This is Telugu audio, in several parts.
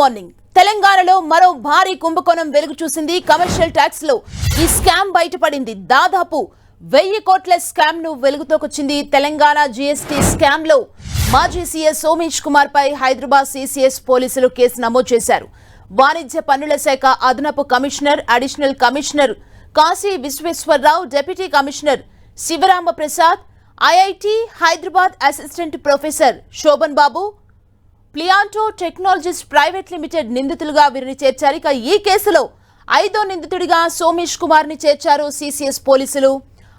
మార్నింగ్ తెలంగాణలో మరో భారీ కుంభకోణం వెలుగు చూసింది కమర్షియల్ ట్యాక్స్లో. ఈ స్కామ్ బయటపడింది. దాదాపు వెయ్యి కోట్ల స్కామ్ను వెలుగుతోకొచ్చింది తెలంగాణ జీఎస్టీ స్కామ్లో. మాజీ సీఎస్ సోమేష్ కుమార్ పై హైదరాబాద్ సిసిఎస్ పోలీసులు కేసు నమోదు చేశారు. వాణిజ్య పన్నుల శాఖ అదనపు commissioner additional commissioner Kashi Visweswararao deputy commissioner Sivarama Prasad IIT Hyderabad assistant professor Sobhan Babu Plianto technologies private limited నిందితులుగా వీరిని చేర్చారు. ఇక ఈ కేసులో ఐదో నిందితుడిగా సోమేష్ కుమార్ని చేర్చారు సిసిఎస్ పోలీసులు.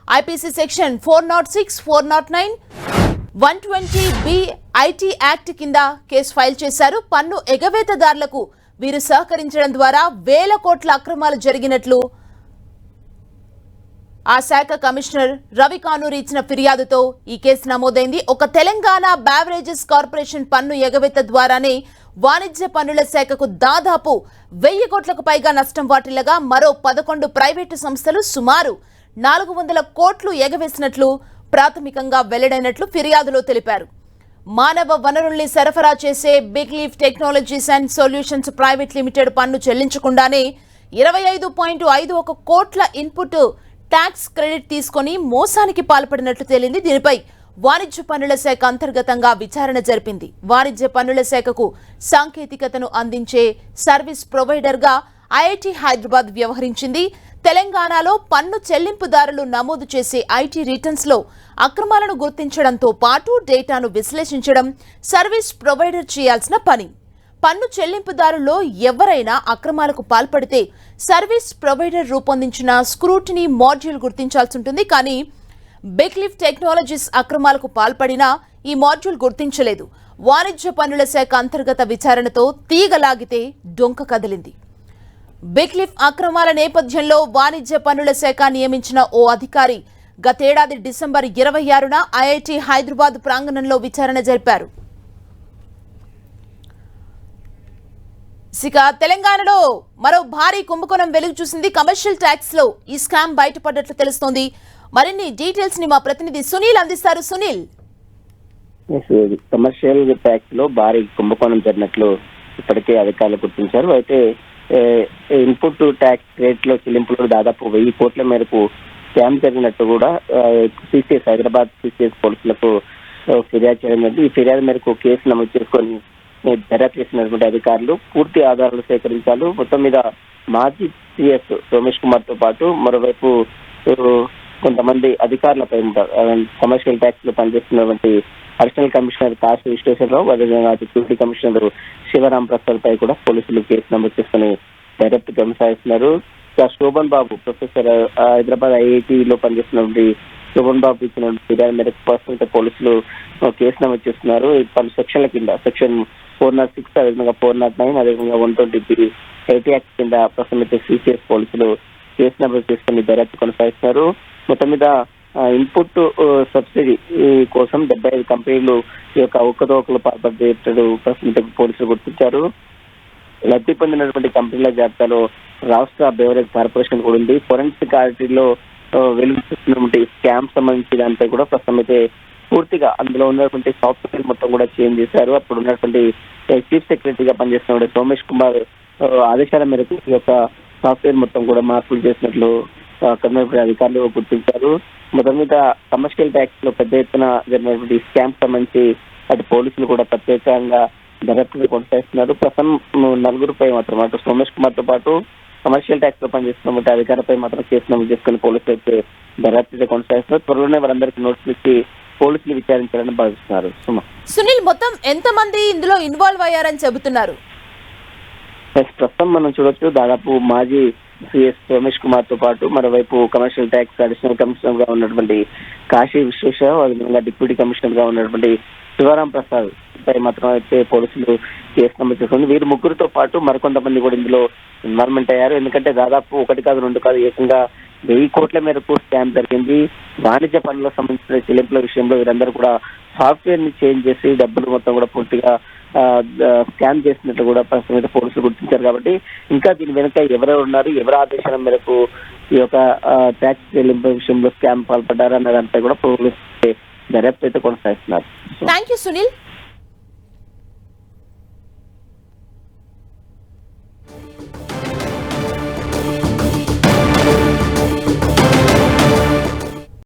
IPC section four nought six four nought nine one twenty B IT act కింద కేసు ఫైల్ చేశారు. పన్ను ఎగవేతదారులకు వీరు సహకరించడం ద్వారా వేల కోట్ల అక్రమాలు జరిగినట్లు ఆ శాఖ కమిషనర్ రవి కానూర్ ఇచ్చిన ఫిర్యాదుతో ఈ కేసు నమోదైంది. ఒక తెలంగాణ బ్యావరేజెస్ కార్పొరేషన్ పన్ను ఎగవేత ద్వారానే వాణిజ్య పన్నుల శాఖకు దాదాపు వెయ్యి కోట్లకు పైగా నష్టం వాటిల్లగా మరో పదకొండు ప్రైవేటు సంస్థలు సుమారు నాలుగు వందల కోట్లు ఎగవేసినట్లు ప్రాథమికంగా వెల్లడైనట్లు ఫిర్యాదులో తెలిపారు. మానవ వనరుల్ని సరఫరా చేసే Big Leaf Technologies and Solutions Private Limited పన్ను చెల్లించకుండానే ఇరవై ఐదు పాయింట్ ఐదు ఒక కోట్ల ఇన్పుట్ ట్యాక్స్ క్రెడిట్ తీసుకొని మోసానికి పాల్పడినట్లు తేలింది. దీనిపై వాణిజ్య పన్నుల శాఖ అంతర్గతంగా విచారణ జరిపింది. వాణిజ్య పన్నుల శాఖకు సాంకేతికతను అందించే సర్వీస్ ప్రొవైడర్గా ఐఐటి హైదరాబాద్ వ్యవహరించింది. తెలంగాణలో పన్ను చెల్లింపుదారులు నమోదు చేసే ఐటీ రిటర్న్స్లో అక్రమాలను గుర్తించడంతో పాటు డేటాను విశ్లేషించడం సర్వీస్ ప్రొవైడర్ చేయాల్సిన పని. పన్ను చెల్లింపుదారుల్లో ఎవరైనా అక్రమాలకు పాల్పడితే సర్వీస్ ప్రొవైడర్ రూపొందించిన స్క్రూటినీ మాడ్యూల్ గుర్తించాల్సి ఉంటుంది. కానీ బిగ్లిఫ్ టెక్నాలజీస్ అక్రమాలకు పాల్పడినా ఈ మాడ్యూల్ గుర్తించలేదు. వాణిజ్య పన్నుల శాఖ అంతర్గత విచారణతో తీగలాగితే డొంక కదిలింది. బిగ్లిఫ్ అక్రమాల నేపథ్యంలో వాణిజ్య పన్నుల శాఖ నియమించిన ఓ అధికారి గతేడాది డిసెంబర్ ఇరవై ఆరున ఐఐటి హైదరాబాద్ ప్రాంగణంలో విచారణ జరిపారు. ఇక తెలంగాణలో మరో భారీ కుంభకోణం వెలుగు చూసింది కమర్షియల్ ట్యాక్స్లో ఈ స్కామ్ బయటపడ్డట్లు తెలుస్తోంది. మరిన్ని డీటెయిల్స్ని మా ప్రతినిధి సునీల్ అందిస్తారు. సునీల్. కమర్షియల్ ట్యాక్స్లో భారీ కుంభకోణం జరిగినట్లు ఇప్పటికే అధికారులు గుర్తించారు. అయితే ఇన్పుట్ ట్యాక్స్ రేట్లో చెల్లింపులు దాదాపు వెయ్యి కోట్ల మేరకు స్కామ్ జరిగినట్టు కూడా సిసిఎస్ హైదరాబాద్ సిసిఎస్ పోలీసులకు ఫిర్యాదు చేయడం జరిగింది. ఈ ఫిర్యాదు మేరకు కేసు నమోదు చేసుకొని దర్యాప్తు చేసినటువంటి అధికారులు పూర్తి ఆధారాలు సేకరించారు మొత్తం మీద మాజీ సిఎస్ సోమేష్ కుమార్తో పాటు మరోవైపు కొంతమంది అధికారులపై కమర్షియల్ ట్యాక్స్లో పనిచేస్తున్నటువంటి అడిషనల్ కమిషనర్ కాశీ విశ్వేశ్వరరావు అదేవిధంగా డిప్యూటీ కమిషనర్ శివరాం ప్రసాద్ పై కూడా పోలీసులు కేసు నమోదు చేసుకుని దర్యాప్తు కొనసాగిస్తున్నారు శోభన్ బాబు ప్రొఫెసర్ హైదరాబాద్ ఐఐటి లో పనిచేస్తున్నటువంటి శుభన్ బాబు ఇచ్చిన ఫిర్యాదు మేరకు ప్రస్తుతం పోలీసులు కేసు నమోదు చేస్తున్నారు. పలు సెక్షన్ల కింద సెక్షన్ ఫోర్ నాట్ సిక్స్ అదేవిధంగా ఫోర్ నాట్ నైన్ అదేవిధంగా one twenty three IT act కింద ప్రస్తుతం సిసిఎస్ పోలీసులు కేసు నమోదు చేసుకుని దర్యాప్తు కొనసాగిస్తున్నారు. మొత్తం మీద ఇన్పుట్ సబ్సిడీ కోసం డెబ్బై ఐదు కంపెనీలు ఈ యొక్క ఒక్కదోకలు పాల్పడేటట్టు ప్రస్తుతం పోలీసులు గుర్తించారు. లబ్ధి పొందినటువంటి కంపెనీల జాబితాలో రాష్ట్ర బెవరేజ్ కార్పొరేషన్ కూడా ఉంది. ఫోరెన్సిక్ ఆడిటీలో వెలుగుతున్నటువంటి స్కామ్ సంబంధించి దానిపై కూడా ప్రస్తుతం అయితే పూర్తిగా అందులో ఉన్నటువంటి సాఫ్ట్వేర్ మొత్తం కూడా చేంజ్ చేశారు. అప్పుడు ఉన్నటువంటి చీఫ్ సెక్రటరీగా పనిచేస్తున్న సోమేష్ కుమార్ ఆదేశాల మేరకు ఈ యొక్క సాఫ్ట్వేర్ మొత్తం కూడా మార్పులు చేసినట్లు ఆ, అధికారులు గుర్తించారు. మొత్తం మీద కమర్షియల్ ట్యాక్స్లో పెద్ద ఎత్తున జరిగినటువంటి స్కామ్ సంబంధించి అటు పోలీసులు కూడా ప్రత్యేకంగా దర్యాప్తులు కొనసాగిస్తున్నారు. ప్రస్తుతం నలుగురుపై మాత్రం అటు సోమేష్ కుమార్తో పాటు కమర్షియల్ ట్యాక్స్లో పనిచేస్తున్నటువంటి అధికారిపై మాత్రం కేసు నమోదు చేసుకుని పోలీసులు అయితే దర్యాప్తు కొనసాగిస్తున్నారు త్వరలోనే వారందరికీ నోటీసులు ఇచ్చి పోలీసులు విచారించాలని భావిస్తున్నారు. సుమా. సునీల్ మొత్తం ఎంతమంది ఇందులో ఇన్వాల్వ్ అయ్యారని చెబుతున్నారు? ప్రస్తుతం మనం చూడొచ్చు దాదాపు మాజీ సిఎస్ రమేష్ కుమార్తో పాటు మరోవైపు కమర్షియల్ ట్యాక్స్ అడిషనల్ కమిషనర్గా ఉన్నటువంటి కాశీ విశ్వేశ్వరరావు అదేవిధంగా డిప్యూటీ కమిషనర్గా ఉన్నటువంటి శివరాం ప్రసాద్ పై మాత్రం అయితే పోలీసులు కేసు నమోదు చేసుకుంది. వీరు ముగ్గురితో పాటు మరికొంతమంది కూడా ఇందులో ఇన్వాల్వ్మెంట్ అయ్యారు. ఎందుకంటే దాదాపు ఒకటి కాదు రెండు కాదు ఏకంగా వెయ్యి కోట్ల మేరకు స్కామ్ జరిగింది. వాణిజ్య పనులకు సంబంధించిన చెల్లింపుల విషయంలో వీరందరూ కూడా సాఫ్ట్వేర్ని చేంజ్ చేసి డబ్బులు మొత్తం కూడా పూర్తిగా స్కామ్ చేసినట్లు కూడా ప్రస్తుతం అయితే పోలీసులు గుర్తించారు కాబట్టి ఇంకా దీని వెనుక ఎవరెవరు ఉన్నారు ఎవరి ఆదేశాల మేరకు ఈ యొక్క ట్యాక్స్ చెల్లింపు విషయంలో స్కామ్ పాల్పడ్డారు అన్నదంతా కూడా పోలీసు దర్యాప్తు అయితే కొనసాగిస్తున్నారు. Thank you Sunil